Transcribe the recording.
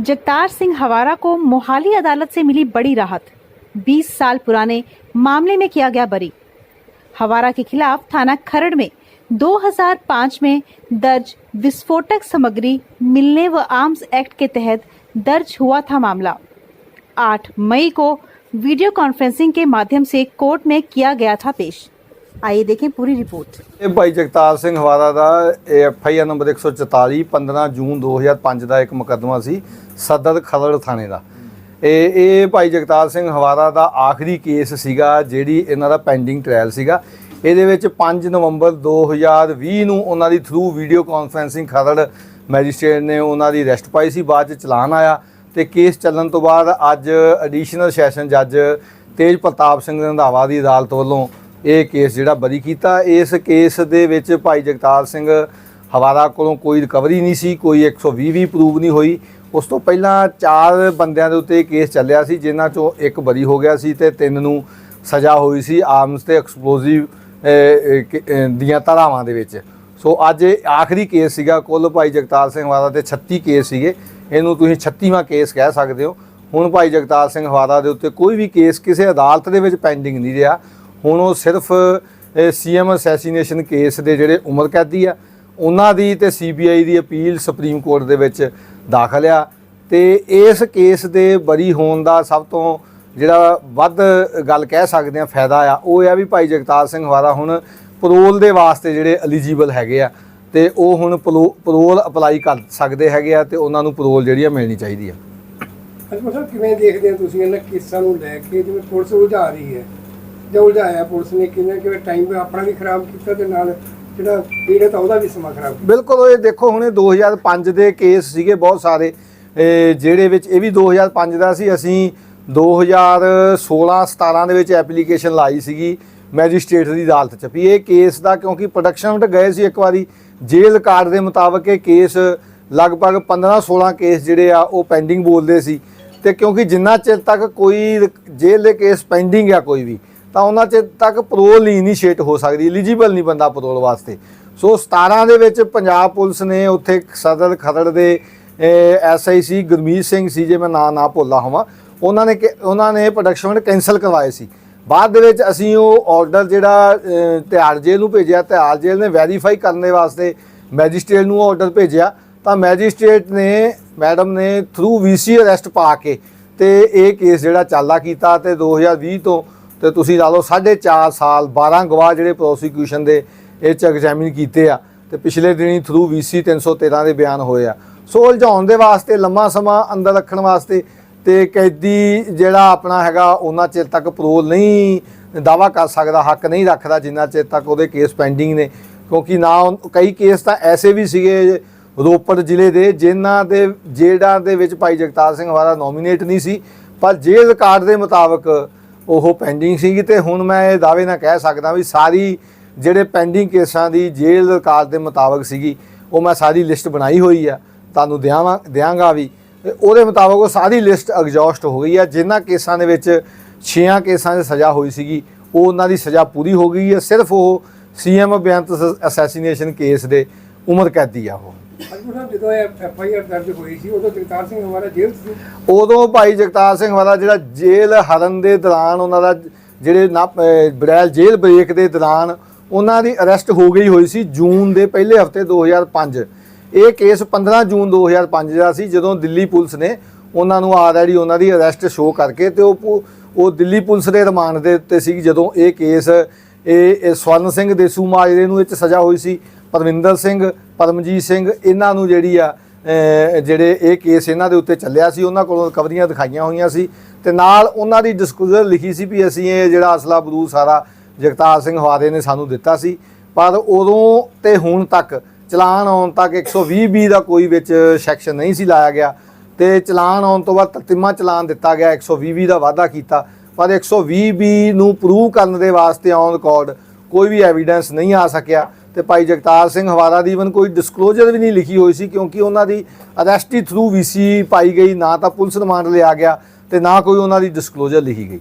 जगतार सिंह हवारा को मोहाली अदालत से मिली बड़ी राहत। 20 साल पुराने मामले में किया गया बरी। हवारा के खिलाफ थाना खरड़ में 2005 में दर्ज विस्फोटक सामग्री मिलने व आर्म्स एक्ट के तहत दर्ज हुआ था मामला। 8 मई को वीडियो कॉन्फ्रेंसिंग के माध्यम से कोर्ट में किया गया था पेश। आइए देखें पूरी रिपोर्ट ਇਹ ਭਾਈ ਜਗਤਾਰ ਸਿੰਘ ਹਵਾਰਾ ਦਾ ਐਫ ਆਈ ਆਰ ਨੰਬਰ 144 15 ਜੂਨ 2005 ਦਾ ਇੱਕ ਮੁਕੱਦਮਾ ਸੀ ਸਦਰ ਖਰੜ ਥਾਣੇ ਦਾ ਇਹ ਇਹ ਭਾਈ ਜਗਤਾਰ ਸਿੰਘ ਹਵਾਰਾ ਦਾ ਆਖਰੀ ਕੇਸ ਸੀਗਾ ਜਿਹੜੀ ਇਹਨਾਂ ਦਾ ਪੈਂਡਿੰਗ ਟ੍ਰਾਇਲ ਸੀਗਾ ਇਹਦੇ ਵਿੱਚ 5 ਨਵੰਬਰ 2020 ਨੂੰ ਉਹਨਾਂ ਦੀ through video conferencing Kharar magistrate ਨੇ ਉਹਨਾਂ ਦੀ ਅਰੈਸਟ ਪਾਈ ਸੀ ਬਾਅਦ ਚ ਚਲਾਨ ਆਇਆ ਤੇ ਕੇਸ ਚੱਲਣ ਤੋਂ ਬਾਅਦ ਅੱਜ ਐਡੀਸ਼ਨਲ ਸੈਸ਼ਨ ਜੱਜ ਤੇਜ ਪ੍ਰਤਾਪ ਸਿੰਘ ਰੰਧਾਵਾ ਦੀ ਅਦਾਲਤ ਵੱਲੋਂ ਇਹ ਕੇਸ ਜਿਹੜਾ ਬਰੀ ਕੀਤਾ, ਇਸ ਕੇਸ ਦੇ ਵਿੱਚ ਭਾਈ ਜਗਤਾਰ ਸਿੰਘ ਹਵਾਰਾ ਕੋਲੋਂ ਕੋਈ ਰਿਕਵਰੀ ਨਹੀਂ ਸੀ, ਕੋਈ 120 ਵੀ ਪ੍ਰੂਵ ਨਹੀਂ ਹੋਈ। ਉਸ ਤੋਂ ਪਹਿਲਾਂ ਚਾਰ ਬੰਦਿਆਂ ਦੇ ਉੱਤੇ ਕੇਸ ਚੱਲਿਆ ਸੀ, ਜਿਨ੍ਹਾਂ ਚੋਂ ਇੱਕ ਬਰੀ ਹੋ ਗਿਆ ਸੀ ਤੇ ਤਿੰਨ ਨੂੰ ਸਜ਼ਾ ਹੋਈ ਸੀ ਆਰਮਸ ਤੇ ਐਕਸਪਲੋਸਿਵ ਦੀਆਂ ਧਾਰਾਵਾਂ ਦੇ ਵਿੱਚ। ਸੋ ਅੱਜ ਆਖਰੀ ਕੇਸ ਸੀਗਾ, ਕੁੱਲ ਭਾਈ ਜਗਤਾਰ ਸਿੰਘ ਹਵਾਰਾ ਤੇ 36 ਕੇਸ ਸੀਗੇ। ਇਹਨੂੰ ਤੁਸੀਂ 36ਵਾਂ ਕੇਸ ਕਹਿ ਸਕਦੇ ਹੋ। ਹੁਣ ਭਾਈ ਜਗਤਾਰ ਸਿੰਘ ਹਵਾਰਾ ਦੇ ਉੱਤੇ ਕੋਈ ਵੀ ਕੇਸ ਕਿਸੇ ਅਦਾਲਤ ਦੇ ਵਿੱਚ ਪੈਂਡਿੰਗ ਨਹੀਂ ਰਿਹਾ। ਹੁਣ ਉਹ ਸਿਰਫ ਸੀਐਮ ਅਸੈਸੀਨੇਸ਼ਨ ਕੇਸ ਦੇ ਜਿਹੜੇ ਉਮਰ ਕੈਦੀ ਆ, ਉਹਨਾਂ ਦੀ ਤੇ ਸੀਬੀਆਈ ਦੀ ਅਪੀਲ ਸੁਪਰੀਮ ਕੋਰਟ ਦੇ ਵਿੱਚ ਦਾਖਲ ਆ। ਤੇ ਇਸ ਕੇਸ ਦੇ ਬਰੀ ਹੋਣ ਦਾ ਸਭ ਤੋਂ ਜਿਹੜਾ ਵੱਧ ਗੱਲ ਕਹਿ ਸਕਦੇ ਆ ਫਾਇਦਾ ਆ, ਉਹ ਆ ਵੀ ਭਾਈ ਜਗਤਾਰ ਸਿੰਘ ਵਾਰਾ ਹੁਣ ਪਰੋਲ ਦੇ ਵਾਸਤੇ ਜਿਹੜੇ ਐਲੀਜੀਬਲ ਹੈਗੇ ਆ, ਤੇ ਉਹ ਹੁਣ ਪਰੋ- ਪਰੋਲ ਅਪਲਾਈ ਕਰ ਸਕਦੇ ਹੈਗੇ ਆ ਤੇ ਉਹਨਾਂ ਨੂੰ ਪਰੋਲ ਜਿਹੜੀ ਆ ਮਿਲਣੀ ਚਾਹੀਦੀ ਆ। ਅਜਮਲ ਸਾਹਿਬ, ਕਿਵੇਂ ਦੇਖਦੇ ਹੋ ਤੁਸੀਂ ਇਹਨਾਂ ਕੇਸਾਂ ਨੂੰ ਲੈ ਕੇ? ਜਿਵੇਂ ਪੁਲਿਸ ਉਲਝਾ ਰਹੀ ਹੈ। ਜਾਂ ਉਲਝਾਇਆ ਪੁਲਿਸ ਨੇ ਕਿਵੇਂ ਕਿਵੇਂ ਟਾਈਮ ਆਪਣਾ ਵੀ ਖਰਾਬ ਕੀਤਾ ਤੇ ਨਾਲ ਜਿਹੜਾ ਪੀੜਤ ਆ, ਉਹਦਾ ਵੀ ਸਮਾਂ ਖਰਾਬ ਬਿਲਕੁਲ ਇਹ ਦੇਖੋ, ਹੁਣੇ 2005 ਦੇ ਕੇਸ ਸੀਗੇ ਬਹੁਤ ਸਾਰੇ। ਜਿਹੜੇ ਵਿੱਚ ਇਹ ਵੀ 2005 ਦਾ ਸੀ। ਅਸੀਂ 2016 17 ਦੇ ਵਿੱਚ ਐਪਲੀਕੇਸ਼ਨ ਲਾਈ ਸੀਗੀ ਮੈਜਿਸਟ੍ਰੇਟ ਦੀ ਅਦਾਲਤ 'ਚ। ਵੀ ਇਹ ਕੇਸ ਦਾ ਕਿਉਂਕਿ ਪ੍ਰੋਡਕਸ਼ਨ ਵਿੱਚ ਗਏ ਸੀ ਇੱਕ ਵਾਰੀ, ਜੇਲ੍ਹ ਰਿਕਾਰਡ ਦੇ ਮੁਤਾਬਕ ਇਹ ਕੇਸ ਲਗਭਗ 15 16 ਕੇਸ ਜਿਹੜੇ ਆ, ਉਹ ਪੈਂਡਿੰਗ ਬੋਲਦੇ ਸੀ। ਤੇ ਕਿਉਂਕਿ ਜਿੰਨਾ ਚਿਰ ਤੱਕ ਕੋਈ ਜੇਲ੍ਹ ਦੇ ਕੇਸ ਪੈਂਡਿੰਗ ਆ ਕੋਈ ਵੀ ਤਾਂ ਉਹਨਾਂ ਚਿਰ ਤੱਕ ਪਰੋਲ ਹੀ ਇਨੀਸ਼ੀਏਟ ਹੋ ਸਕਦੀ ਐਲੀਜੀਬਲ ਨਹੀਂ ਬੰਦਾ ਪਰੋਲ ਵਾਸਤੇ। ਸੋ 17 ਦੇ ਵਿੱਚ ਪੰਜਾਬ ਪੁਲਿਸ ਨੇ ਉੱਥੇ ਸਦਰ ਖਰੜ ਦੇ ਐਸਆਈਸੀ ਗੁਰਮੀਤ ਸਿੰਘ ਸੀ ਜੇ ਮੈਂ ਨਾਂ ਨਾ ਭੁੱਲਦਾ ਹੋਵਾਂ ਉਹਨਾਂ ਨੇ ਕਿ- ਉਹਨਾਂ ਨੇ ਪ੍ਰੋਡਕਸ਼ਨ ਕੈਨਸਲ ਕਰਵਾਏ ਸੀ। ਬਾਅਦ ਦੇ ਵਿੱਚ ਅਸੀਂ ਉਹ ਆਰਡਰ ਜਿਹੜਾ ਅਹ, ਤਿਹਾੜ ਜੇਲ੍ਹ ਨੂੰ ਭੇਜਿਆ ਤਿਹਾੜ ਜੇਲ੍ਹ ਨੇ ਵੈਰੀਫਾਈ ਕਰਨ ਦੇ ਵਾਸਤੇ ਮੈਜਿਸਟ੍ਰੇਟ ਨੂੰ ਆਰਡਰ ਭੇਜਿਆ। ਤਾਂ ਮੈਜਿਸਟ੍ਰੇਟ ਨੇ ਮੈਡਮ ਨੇ ਥਰੂ ਵੀਸੀ ਅਰੈਸਟ ਪਾ ਕੇ ਤੇ ਇਹ ਕੇਸ ਜਿਹੜਾ ਚਾਲਾ ਕੀਤਾ ਤੇ 2020 ਤੋਂ ਤੇ ਤੁਸੀਂ ਲਾ ਲਓ 4.5 ਸਾਲ 12 ਗਵਾਹ ਜਿਹੜੇ ਪ੍ਰੋਸੀਕਿਊਸ਼ਨ ਦੇ ਇਹ ਚ ਐਗਜ਼ਾਮਿਨ ਕੀਤੇ ਆ ਤੇ ਪਿਛਲੇ ਦਿਨੀ ਥਰੂ ਵੀਸੀ 313 ਦੇ ਬਿਆਨ ਹੋਏ ਆ। ਸੋ ਉਲਝਾਉਣ ਦੇ ਵਾਸਤੇ, ਲੰਮਾ ਸਮਾਂ ਅੰਦਰ ਰੱਖਣ ਵਾਸਤੇ ਤੇ ਕੈਦੀ ਜਿਹੜਾ ਆਪਣਾ ਹੈਗਾ ਉਹਨਾਂ ਚਿਰ ਤੱਕ ਪਰੋਲ ਨਹੀਂ ਦਾਵਾ ਕਰ ਸਕਦਾ, ਹੱਕ ਨਹੀਂ ਰੱਖਦਾ ਜਿੰਨਾ ਚਿਰ ਤੱਕ ਉਹਦੇ ਕੇਸ ਪੈਂਡਿੰਗ ਨੇ। ਕਿਉਂਕਿ ਨਾ ਕਈ ਕੇਸ ਤਾਂ ਐਸੇ ਵੀ ਸੀਗੇ ਰੋਪੜ ਜ਼ਿਲ੍ਹੇ ਦੇ ਜਿਨ੍ਹਾਂ ਦੇ ਜੇਲ੍ਹਾਂ ਦੇ ਵਿੱਚ ਭਾਈ ਜਗਤਾਰ ਸਿੰਘ ਵਾਲਾ ਨੋਮੀਨੇਟ ਨਹੀਂ ਸੀ, ਪਰ ਜੇਲ੍ਹ ਰਿਕਾਰਡ ਦੇ ਮੁਤਾਬਕ ਉਹ ਪੈਂਡਿੰਗ ਸੀਗੀ ਤੇ ਹੁਣ ਮੈਂ ਇਹ ਦਾਅਵੇ ਨਾਲ ਕਹਿ ਸਕਦਾ ਵੀ ਸਾਰੀ ਜਿਹੜੇ ਪੈਂਡਿੰਗ ਕੇਸਾਂ ਦੀ ਜੇਲ੍ਹ ਰਿਕਾਰਡ ਦੇ ਮੁਤਾਬਕ ਸੀਗੀ, ਉਹ ਮੈਂ ਸਾਰੀ ਲਿਸਟ ਬਣਾਈ ਹੋਈ ਆ, ਤੁਹਾਨੂੰ ਦਿਆਵਾਂ, ਦਿਆਂਗਾ ਵੀ। ਉਹਦੇ ਮੁਤਾਬਕ ਉਹ ਸਾਰੀ ਲਿਸਟ ਐਗਜ਼ੌਸਟ ਹੋ ਗਈ ਆ ਜਿਨ੍ਹਾਂ ਕੇਸਾਂ ਦੇ ਵਿੱਚ 6 ਕੇਸਾਂ 'ਚ ਸਜ਼ਾ ਹੋਈ ਸੀਗੀ, ਉਹ ਉਹਨਾਂ ਦੀ ਸਜ਼ਾ ਪੂਰੀ ਹੋ ਗਈ ਹੈ ਸਿਰਫ ਉਹ ਸੀਐਮ ਬੇਅੰਤ ਅਸੈਸੀਨੇਸ਼ਨ ਕੇਸ ਦੇ ਉਮਰ ਕੈਦੀ ਆ ਉਹ। ਅਜਮਲ ਸਾਹਿਬ ਜਦੋਂ ਇਹ ਐਫ ਆਈ ਆਰ ਦਰਜ ਹੋਈ ਸੀ, ਉਦੋਂ ਜਗਤਾਰ ਸਿੰਘ ਹਮਾਰਾ ਜੇਲ੍ਹ 'ਚ ਸੀ। ਉਦੋਂ ਭਾਈ ਜਗਤਾਰ ਸਿੰਘ ਵਾਲਾ ਜਿਹੜਾ ਜੇਲ੍ਹ ਹਰਨ ਦੇ ਦੌਰਾਨ ਉਹਨਾਂ ਦਾ ਜਿਹੜੇ ਨਾ ਬੜੈਲ ਜੇਲ੍ਹ ਬ੍ਰੇਕ ਦੇ ਦੌਰਾਨ ਉਹਨਾਂ ਦੀ ਅਰੈਸਟ ਹੋ ਗਈ ਹੋਈ ਸੀ ਜੂਨ ਦੇ ਪਹਿਲੇ ਹਫ਼ਤੇ 2005 ਇਹ ਕੇਸ 15 ਜੂਨ 2005 ਦਾ ਸੀ, ਜਦੋਂ ਦਿੱਲੀ ਪੁਲਿਸ ਨੇ ਉਹਨਾਂ ਨੂੰ ਆਲਰੇਡੀ ਉਹਨਾਂ ਦੀ ਅਰੈਸਟ ਸ਼ੋ ਕਰਕੇ ਤੇ ਉਹ ਉਹ ਦਿੱਲੀ ਪੁਲਿਸ ਦੇ ਰਿਮਾਂਡ ਦੇ ਉੱਤੇ ਸੀ ਜਦੋਂ ਇਹ ਕੇਸ, ਇਹ ਇਹ ਸਵਰਨ ਸਿੰਘ ਦੇਸੂ ਮਾਜਰੇ ਨੂੰ ਇਹ 'ਚ ਸਜ਼ਾ ਹੋਈ ਸੀ ਪਰਵਿੰਦਰ ਸਿੰਘ ਪਰਮਜੀਤ ਸਿੰਘ ਇਹਨਾਂ ਨੂੰ ਜਿਹੜੀ ਆ ਜਿਹੜੇ ਇਹ ਕੇਸ ਇਹਨਾਂ ਦੇ ਉੱਤੇ ਚੱਲਿਆ ਸੀ, ਉਹਨਾਂ ਕੋਲੋਂ ਰਿਕਵਰੀਆਂ ਦਿਖਾਈਆਂ ਹੋਈਆਂ ਸੀ ਤੇ ਨਾਲ ਉਹਨਾਂ ਦੀ ਡਿਸਕਲੋਜ਼ਰ ਲਿਖੀ ਸੀ ਵੀ ਅਸੀਂ ਇਹ ਜਿਹੜਾ ਅਸਲਾ ਬਰੂਦ ਸਾਰਾ ਜਗਤਾਰ ਸਿੰਘ ਹਵਾਰੇ ਨੇ ਸਾਨੂੰ ਦਿੱਤਾ ਸੀ। ਪਰ ਉਦੋਂ ਤੇ ਹੁਣ ਤੱਕ ਚਲਾਨ ਆਉਣ ਤੱਕ 120 ਬੀ ਦਾ ਕੋਈ ਵਿੱਚ ਸੈਕਸ਼ਨ ਨਹੀਂ ਸੀ ਲਾਇਆ ਗਿਆ ਤੇ ਚਲਾਨ ਆਉਣ ਤੋਂ ਬਾਅਦ ਤਤਿਮਾ ਚਲਾਨ ਦਿੱਤਾ ਗਿਆ 120 ਬੀ ਦਾ ਵਾਅਦਾ ਕੀਤਾ। ਪਰ 120 ਬੀ ਨੂੰ ਪ੍ਰੂਵ ਕਰਨ ਦੇ ਵਾਸਤੇ ਔਨ ਰਿਕਾਰਡ ਕੋਈ ਵੀ ਐਵੀਡੈਂਸ ਨਹੀਂ ਆ ਸਕਿਆ। ਤੇ ਭਾਈ ਜਗਤਾਰ ਸਿੰਘ ਹਵਾਰਾ ਦੀ ਇਵਨ ਕੋਈ ਡਿਸਕਲੋਜ਼ਰ ਵੀ ਨਹੀਂ ਲਿਖੀ ਹੋਈ ਸੀ, ਕਿਉਂਕਿ ਉਹਨਾਂ ਦੀ ਅਰੈਸਟੀ ਥਰੂ ਵੀਸੀ ਪਾਈ ਗਈ, ਨਾ ਤਾਂ ਪੁਲਿਸ ਰਿਮਾਂਡ ਲਿਆ ਗਿਆ ਤੇ ਨਾ ਕੋਈ ਉਹਨਾਂ ਦੀ ਡਿਸਕਲੋਜ਼ਰ ਲਿਖੀ ਗਈ।